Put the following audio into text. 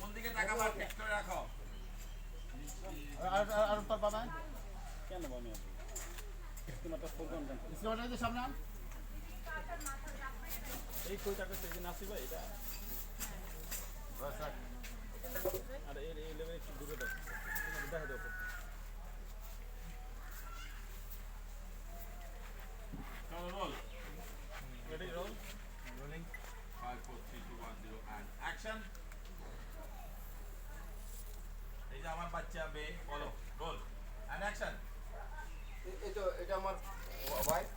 কোন দিকে তাকাবা ঠিক করে রাখো। আর আর- তোর বাবা কেন আমি তোমারটা সামনে? আন। এই যে নাসিবা এটা? বাচ্চা বে বলো রোল এন্ড অ্যাকশন এই তো এটা আমার ওয়াইফ